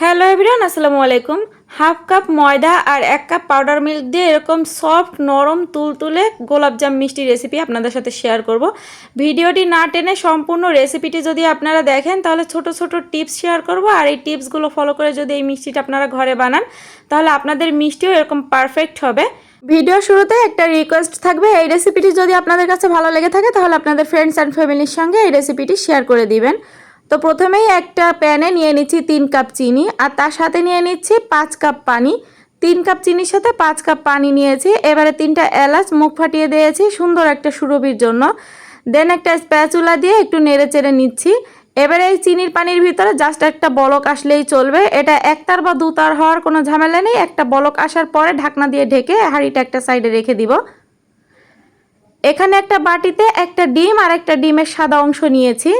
Hello everyone আসসালামু আলাইকুম। Half cup ময়দা আর এক কাপ পাউডার মিল্ক দিয়ে এরকম সফট নরম, তুলতুলে গোলাপজাম মিষ্টি রেসিপি আপনাদের সাথে শেয়ার করব। ভিডিওটি না টেনে সম্পূর্ণ রেসিপিটি যদি আপনারা দেখেন, তাহলে ছোট ছোট টিপস শেয়ার করব আর এই টিপসগুলো ফলো করে যদি এই মিষ্টিটা আপনারা ঘরে বানান, তাহলে আপনাদের মিষ্টিও এরকম পারফেক্ট হবে। ভিডিও শুরুতে একটা রিকোয়েস্ট থাকবে, এই রেসিপিটি যদি আপনাদের কাছে ভালো লেগে থাকে, তাহলে আপনাদের ফ্রেন্ডস অ্যান্ড ফ্যামিলির সঙ্গে এই রেসিপিটি শেয়ার করে দিবেন। তো প্রথমেই একটা প্যানে নিয়ে নিচ্ছি তিন কাপ চিনি আর তার সাথে নিয়ে নিচ্ছি পাঁচ কাপ পানি। তিন কাপ চিনির সাথে পাঁচ কাপ পানি নিয়েছি। এবারে তিনটা এলাচ মুখ ফাটিয়ে দিয়েছি সুন্দর একটা সুরভির জন্য। দেন একটা স্প্যাচুলা দিয়ে একটু নেড়ে চেড়ে নিচ্ছি। এবারে এই চিনির পানির ভিতরে জাস্ট একটা বলক আসলেই চলবে। এটা একতার বা দুতার হওয়ার কোনো ঝামেলা নেই। একটা বলক আসার পরে ঢাকনা দিয়ে ঢেকে হাঁড়িটা একটা সাইডে রেখে দিব। এখানে একটা বাটিতে একটা ডিম আর একটা ডিমের সাদা অংশ নিয়েছি।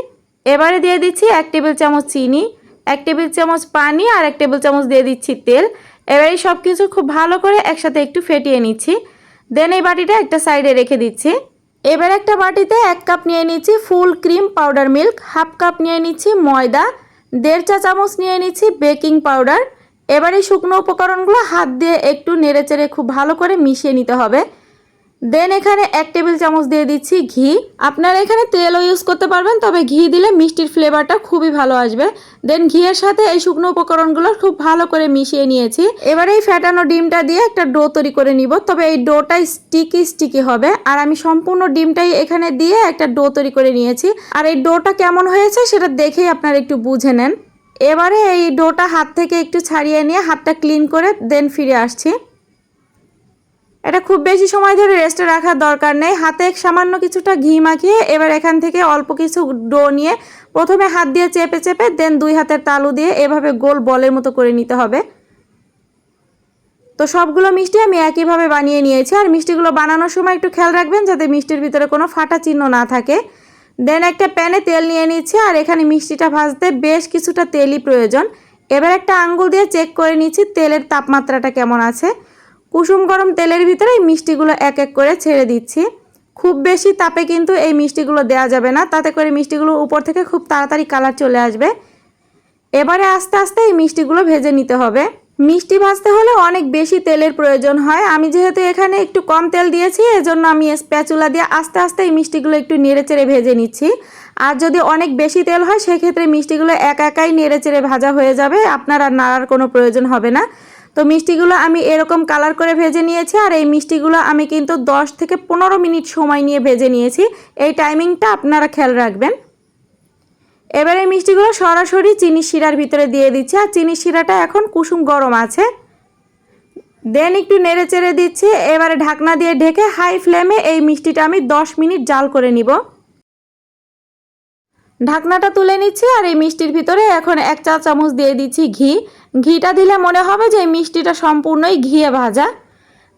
এবারে দিয়ে দিচ্ছি এক টেবিল চামচ চিনি, এক টেবিল চামচ পানি আর এক টেবিল চামচ দিয়ে দিচ্ছি তেল। এবারে সব কিছু খুব ভালো করে একসাথে একটু ফেটিয়ে নিচ্ছি। দেন এই বাটিটা একটা সাইডে রেখে দিচ্ছি। এবার একটা বাটিতে এক কাপ নিয়ে নিচ্ছি full cream powder milk, half cup নিয়ে নিচ্ছি ময়দা, দেড় চা চামচ নিয়ে নিচ্ছি বেকিং পাউডার। এবার এই শুকনো উপকরণগুলো হাত দিয়ে একটু নেড়েচেড়ে খুব ভালো করে মিশিয়ে নিতে হবে। দেন এখানে এক টেবিল চামচ দিয়ে দিচ্ছি ঘি। আপনারা এখানে তেলও ইউজ করতে পারবেন, তবে ঘি দিলে মিষ্টির ফ্লেভারটা খুবই ভালো আসবে। দেন ঘিয়ের সাথে এই শুকনো উপকরণগুলো খুব ভালো করে মিশিয়ে নিয়েছি। এবারে এই ফ্যাটানো ডিমটা দিয়ে একটা ডো তৈরি করে নিব, তবে এই ডোটাই স্টিকি স্টিকি হবে। আর আমি সম্পূর্ণ ডিমটাই এখানে দিয়ে একটা ডো তৈরি করে নিয়েছি। আর এই ডোটা কেমন হয়েছে সেটা দেখেই আপনারা একটু বুঝে নেন। এবারে এই ডোটা হাত থেকে একটু ছাড়িয়ে নিয়ে হাতটা ক্লিন করে দেন ফিরে আসছি। এটা খুব বেশি সময় ধরে রেস্টে রাখার দরকার নেই। হাতে এক সামান্য কিছুটা ঘি মাখিয়ে এবার এখান থেকে অল্প কিছু ডো নিয়ে প্রথমে হাত দিয়ে চেপে চেপে দেন দুই হাতের তালু দিয়ে এভাবে গোল বলের মতো করে নিতে হবে। তো সবগুলো মিষ্টি আমি একইভাবে বানিয়ে নিয়েছি। আর মিষ্টিগুলো বানানোর সময় একটু খেয়াল রাখবেন যাতে মিষ্টির ভিতরে কোনো ফাটা চিহ্ন না থাকে। দেন একটা প্যানে তেল নিয়ে নিচ্ছি আর এখানে মিষ্টিটা ভাজতে বেশ কিছুটা তেলই প্রয়োজন। এবার একটা আঙ্গুল দিয়ে চেক করে নিচ্ছি তেলের তাপমাত্রাটা কেমন আছে। কুসুম গরম তেলের ভিতরে এই মিষ্টিগুলো এক এক করে ছেড়ে দিচ্ছি। খুব বেশি তাপে কিন্তু এই মিষ্টিগুলো দেওয়া যাবে না। তাতে করে মিষ্টিগুলো উপর থেকে খুব তাড়াতাড়ি কালার চলে আসবে। এবারে আস্তে আস্তে এই মিষ্টিগুলো ভেজে নিতে হবে। মিষ্টি ভাজতে হলে অনেক বেশি তেলের প্রয়োজন হয়। আমি যেহেতু এখানে একটু কম তেল দিয়েছি, এজন্য আমি স্প্যাচুলা দিয়ে আস্তে আস্তে এই মিষ্টিগুলো একটু নেড়ে চেড়ে ভেজে নিচ্ছি। আর যদি অনেক বেশি তেল হয়, সেক্ষেত্রে মিষ্টিগুলো একা একাই নেড়ে চেড়ে ভাজা হয়ে যাবে। আপনার আর নাড়ার কোনো প্রয়োজন হবে না। তো মিষ্টিগুলো আমি এরকম কালার করে ভেজে নিয়েছি আর এই মিষ্টিগুলো আমি কিন্তু 10 থেকে পনেরো মিনিট সময় নিয়ে ভেজে নিয়েছি। এই টাইমিংটা আপনারা খেয়াল রাখবেন। এবার মিষ্টিগুলো সরাসরি চিনি শিরার ভিতরে দিয়ে দিচ্ছি আর চিনি শিরাটা এখন কুসুম গরম আছে। দেন একটু নেড়ে চেড়ে দিচ্ছি, এবারে ঢাকনা দিয়ে ঢেকে হাই ফ্লেমে এই মিষ্টিটা আমি 10 মিনিট জাল করে নিব। ঢাকনাটা তুলে নিচ্ছি আর এই মিষ্টির ভিতরে এখন এক চা চামচ দিয়ে দিচ্ছি ঘি। ঘিটা দিলে মনে হবে যে এই মিষ্টিটা সম্পূর্ণই ঘিয়ে ভাজা।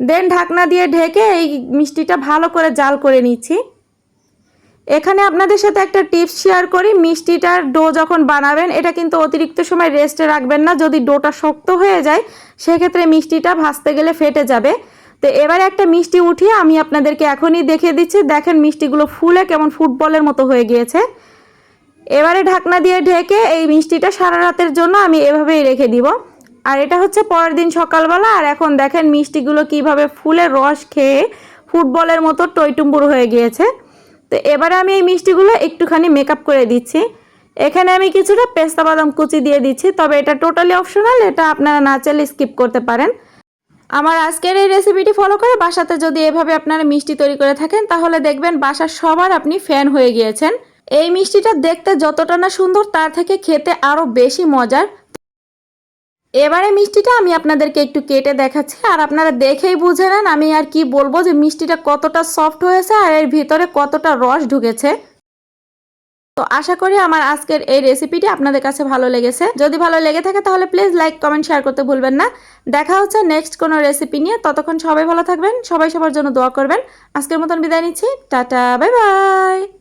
দেন ঢাকনা দিয়ে ঢেকে এই মিষ্টিটা ভালো করে জাল করে নিচ্ছি। এখানে আপনাদের সাথে একটা টিপস শেয়ার করি, মিষ্টিটার ডো যখন বানাবেন, এটা কিন্তু অতিরিক্ত সময় রেস্টে রাখবেন না, যদি ডোটা শক্ত হয়ে যায়, সেক্ষেত্রে মিষ্টিটা ভাজতে গেলে ফেটে যাবে। তো এবারে একটা মিষ্টি উঠিয়ে আমি আপনাদেরকে এখনই দেখিয়ে দিচ্ছি। দেখেন মিষ্টিগুলো ফুলে কেমন ফুটবলের মতো হয়ে গিয়েছে। এবারে ঢাকনা দিয়ে ঢেকে এই মিষ্টিটা সারা রাতের জন্য আমি এভাবেই রেখে দিব। আর এটা হচ্ছে পরের দিন সকালবেলা, আর এখন দেখেন মিষ্টিগুলো কীভাবে ফুলের রস খেয়ে ফুটবলের মতো টইটুম্বুর হয়ে গিয়েছে। তো এবারে আমি এই মিষ্টিগুলো একটুখানি মেকআপ করে দিচ্ছি। এখানে আমি কিছুটা পেস্তা বাদাম কুচি দিয়ে দিচ্ছি, তবে এটা টোটালি অপশনাল এটা আপনারা না চাইলে স্কিপ করতে পারেন। আমার আজকের এই রেসিপিটি ফলো করে বাসাতে যদি এভাবে আপনারা মিষ্টি তৈরি করে থাকেন, তাহলে দেখবেন বাসার সবার আপনি ফ্যান হয়ে গিয়েছেন। এই মিষ্টিটা দেখতে যতটা না সুন্দর, তার থেকে খেতে আরও বেশি মজার। এবারে মিষ্টিটা আমি আপনাদেরকে একটু কেটে দেখাচ্ছি, আর আপনারা দেখেই বুঝে নেন আমি আর কি বলব যে মিষ্টিটা কতটা সফট হয়েছে আর এর ভিতরে কতটা রস ঢুকেছে। তো আশা করি আমার আজকের এই রেসিপিটি আপনাদের কাছে ভালো লেগেছে। যদি ভালো লেগে থাকে তাহলে প্লিজ লাইক কমেন্ট শেয়ার করতে ভুলবেন না। দেখা হচ্ছে নেক্সট কোনো রেসিপি নিয়ে। ততক্ষণ সবাই ভালো থাকবেন, সবাই সবার জন্য দোয়া করবেন। আজকের মতন বিদায় নিচ্ছি। Tata bye bye